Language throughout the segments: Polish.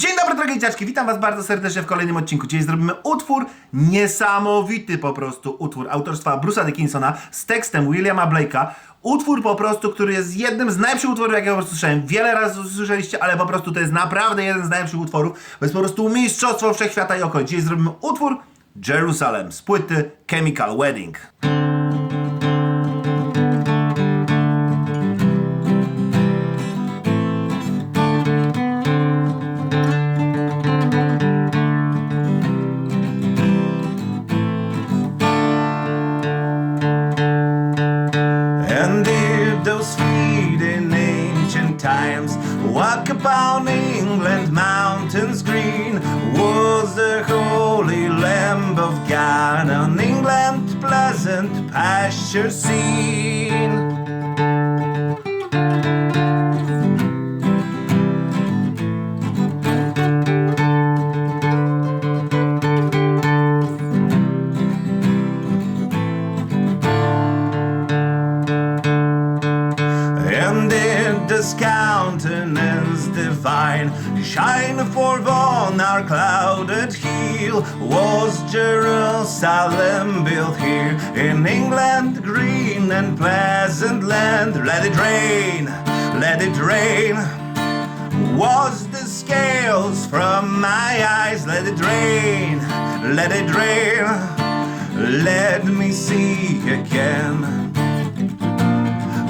Dzień dobry drogie dzieciaczki, witam was bardzo serdecznie w kolejnym odcinku. Dzisiaj zrobimy utwór, niesamowity po prostu utwór autorstwa Bruce'a Dickinsona z tekstem Williama Blake'a. Utwór po prostu, który jest jednym z najlepszych utworów, jakie po prostu słyszałem. Wiele razy usłyszeliście, ale po prostu to jest naprawdę jeden z najlepszych utworów. To jest po prostu mistrzostwo wszechświata i okolic. Dzisiaj zrobimy utwór Jerusalem z płyty Chemical Wedding. Feet in ancient times walk upon England mountains green? Was the holy Lamb of God on England pleasant pasture seen? Shine forth on our clouded hill? Was Jerusalem built here in England, green and pleasant land? Let it rain, let it rain. Was the scales from my eyes? Let it rain, let it rain. Let me see again.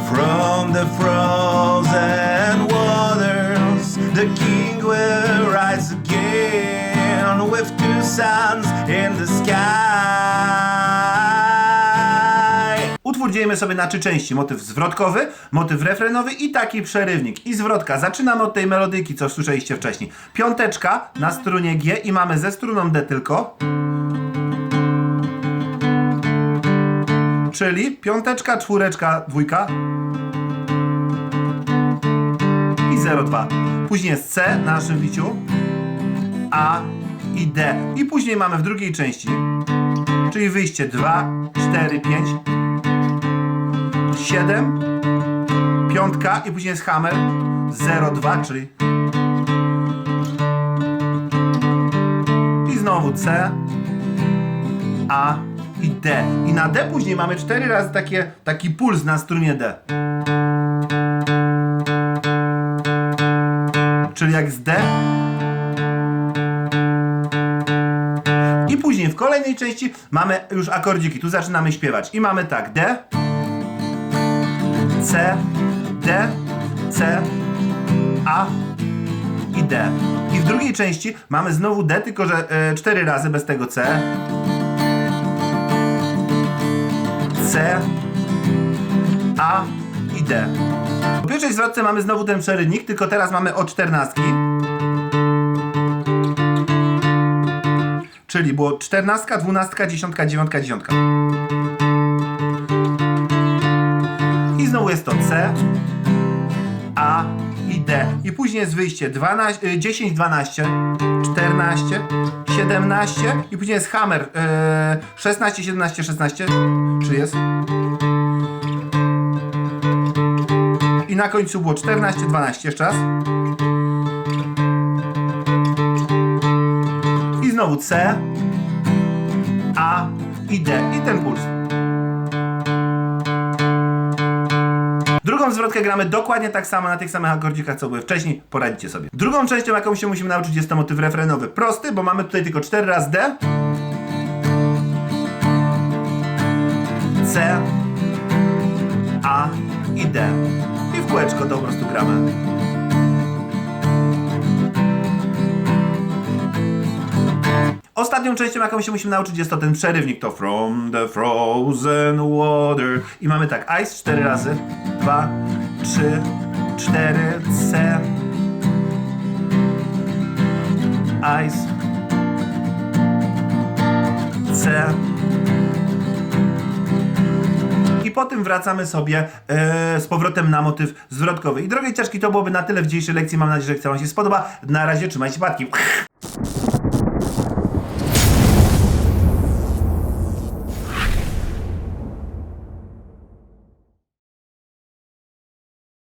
From the frozen the king will rise again with two suns in the sky. Utwór dzielimy sobie na trzy części. Motyw zwrotkowy, motyw refrenowy i taki przerywnik. I zwrotka. Zaczynamy od tej melodyjki, co słyszeliście wcześniej. Piąteczka na strunie G i mamy ze struną D tylko. Czyli piąteczka, czwóreczka, dwójka 0,2. Później jest C na naszym biciu, A i D. I później mamy w drugiej części, czyli wyjście 2, 4, 5, 7, piątka i później jest hammer 0,2, czyli i znowu C, A i D. I na D później mamy 4 razy takie, taki puls na strunie D. Czyli jak z D. I później w kolejnej części mamy już akordziki. Tu zaczynamy śpiewać. I mamy tak D, C, D, C, A i D. I w drugiej części mamy znowu D, tylko że e, 4 razy bez tego C. C, A i D. Po pierwszej zwrotce mamy znowu ten przerywnik, tylko teraz mamy o czternastki. Czyli było czternastka, dwunastka, dziesiątka, dziewiątka, dziesiątka. I znowu jest to C, A i D. I później jest wyjście 12, y, 10, 12, 14, 17 i później jest hammer y, 16, 17, 16. Czy jest? I na końcu było 14, 12 jeszcze raz. I znowu C, A i D. I ten puls. Drugą zwrotkę gramy dokładnie tak samo na tych samych akordzikach, co były wcześniej. Poradzicie sobie. Drugą częścią, jaką się musimy nauczyć, jest to motyw refrenowy. Prosty, bo mamy tutaj tylko 4 razy D. C, A i D. I w kółeczko to po prostu gramy. Ostatnią częścią, jaką się musimy nauczyć, jest to ten przerywnik. To From the Frozen Water. I mamy tak, Ice 4 razy. 2, 3, 4, C. Ice. C. potem wracamy sobie e, z powrotem na motyw zwrotkowy. I drogie ciężki, to byłoby na tyle w dzisiejszej lekcji. Mam nadzieję, że chce Wam się spodoba. Na razie trzymajcie patki.